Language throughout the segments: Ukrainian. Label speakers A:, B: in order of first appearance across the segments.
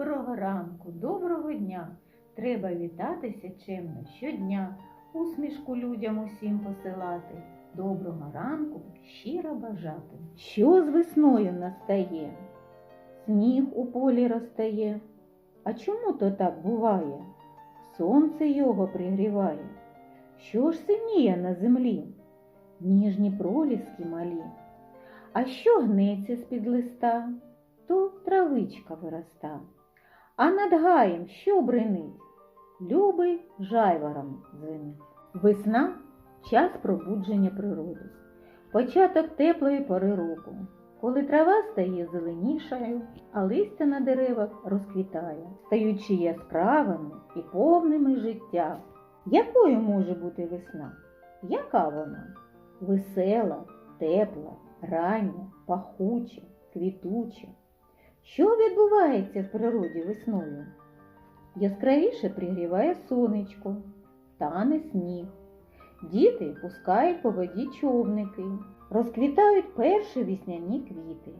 A: Доброго ранку, доброго дня. Треба вітатися чемно щодня, усмішку людям усім посилати. Доброго ранку щиро бажати. Що з весною настає? Сніг у полі розтає. А чому то так буває? Сонце його пригріває. Що ж синіє на землі? Ніжні проліски малі. А що гнеться з-під листа? то травичка вироста. А над гаєм що бринить? Любий жайвором дзвенить. Весна час пробудження природи, початок теплої пори року, коли трава стає зеленішою, а листя на деревах розквітає, стаючи яскравими і повними життя. Якою може бути весна? Яка вона? Весела, тепла, рання, пахуча, квітуча. Що відбувається в природі весною? Яскравіше пригріває сонечко, тане сніг. Діти пускають по воді човники, розквітають перші вісняні квіти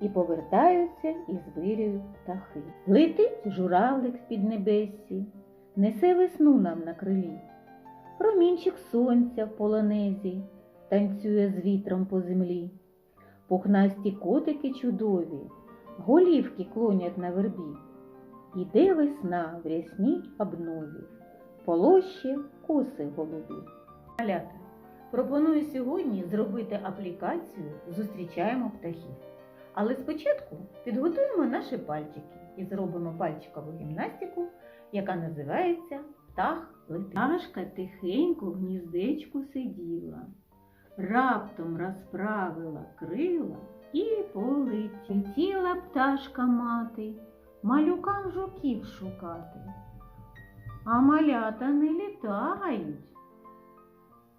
A: і повертаються із вирію птахи. Летить журавлик в піднебессі, несе весну нам на крилі. Промінчик сонця в полонезі танцює з вітром по землі. Пухнасті котики чудові голівки клонять на вербі. Іде весна в рясній обнові, полоще коси голубі. Малята, пропоную сьогодні зробити аплікацію Зустрічаємо птахів. Але спочатку підготуємо наші пальчики і зробимо пальчикову гімнастику, яка називається Птах летить. Пташка тихенько в гніздечку сиділа, раптом розправила крила і полетіла пташка мати, малюкам жуків шукати. А малята не літають,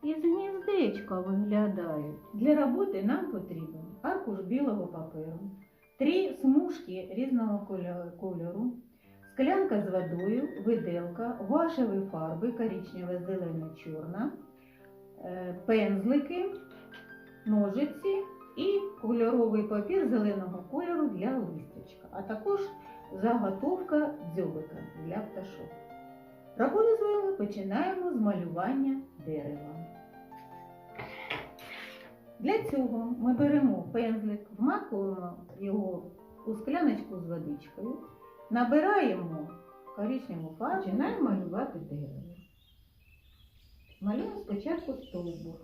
A: із гніздечка виглядають. Для роботи нам потрібен аркуш білого паперу, три смужки різного кольору, склянка з водою, виделка, гуашеві фарби, коричнева, зелена, чорна, е, пензлики, ножиці і кольоровий папір зеленого кольору для листячка, а також заготовка дзьобика для пташок. Роботу з вами починаємо з малювання дерева. Для цього ми беремо пензлик, вмакуємо його у скляночку з водичкою, набираємо коричневу фарбу, починаємо малювати дерево. Малюємо спочатку стовбур.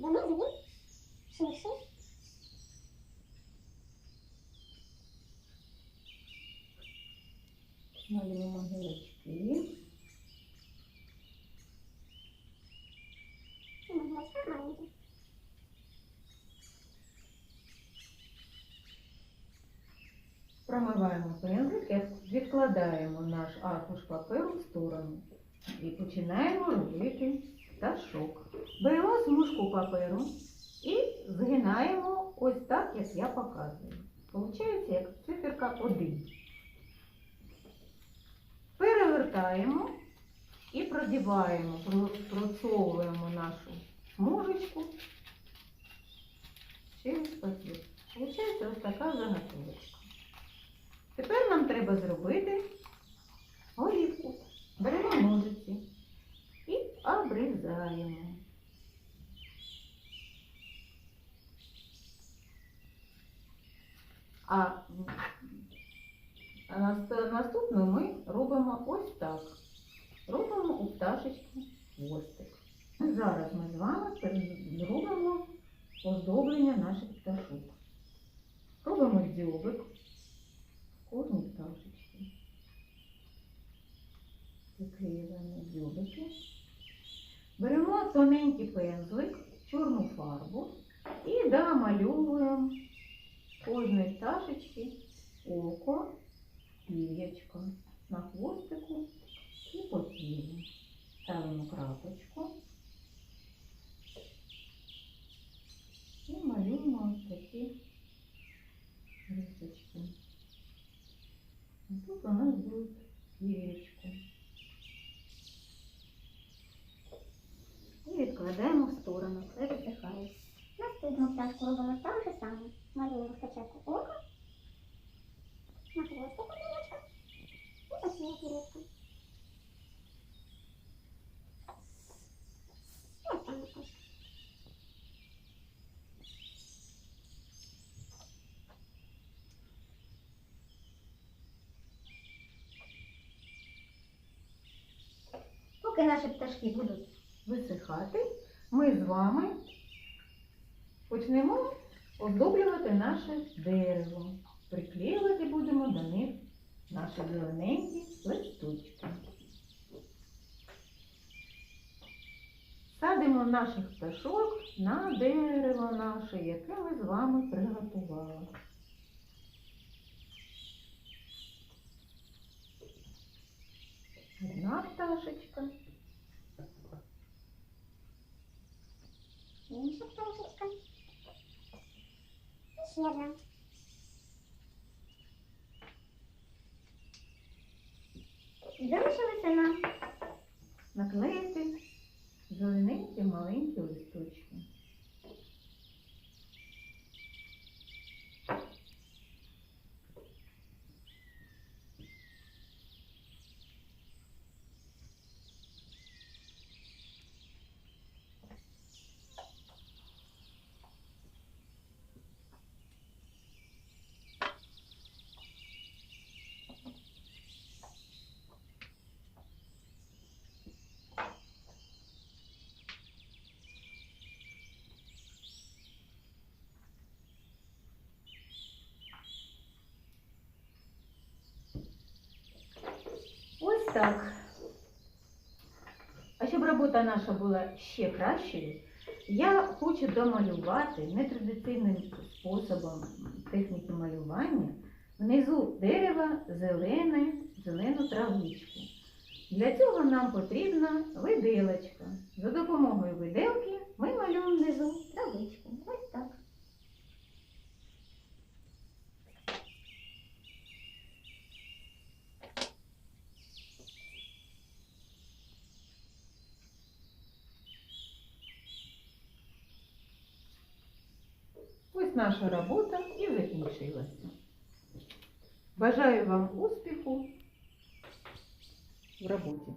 B: Давно завів? Ширше?
A: Малюємо гілочки.
B: Гілочка маленька.
A: Промиваємо пензлик, і відкладаємо наш аркуш паперу в сторону і починаємо робити пташок. Беремо смужку паперу і згинаємо ось так, як я показую. Получається як циферка 1. Перевертаємо і продіваємо, про- просовуємо нашу смужечку через папір. Получається ось така заготовочка. Тепер нам треба зробити голівку. Беремо ножиці і обрізаємо. А наступну ми робимо ось так. Робимо у пташечки хвостик. Зараз ми з вами зробимо оздоблення наших пташок. Робимо дзьобик кожній пташечки. Приклеюємо дзьобики. Беремо тоненький пензлик, чорну фарбу і домалюємо кожної пташечки око, пір'ячко на хвостику і по тілу. Ставимо крапочку і малюємо ось такі рисочки. Тут у нас будет пір'ячко. І відкладаємо в сторону, хай
B: Наступну пташку робимо те ж саме. Малюємо спочатку око, На хвостику гілочка. І ось там. Поки наші пташки будуть
A: Висихати, ми з вами почнемо оздоблювати наше дерево. Приклеювати будемо до них наші зелененькі листочки. Садимо наших пташок на дерево наше, яке ми з вами приготували. Одна пташечка.
B: інша пташечка. Ще. Залишилося нам
A: наклеїти зелененькі маленькі листочки. Ось так. А щоб робота наша була ще кращою, я хочу домалювати нетрадиційним способом техніки малювання внизу дерева зелене, зелену травичку. Для цього нам потрібна виделочка. За допомогою виделки ми малюємо внизу травичку. Ось так. Ось наша робота і закінчилася. Бажаю вам успіху в роботі.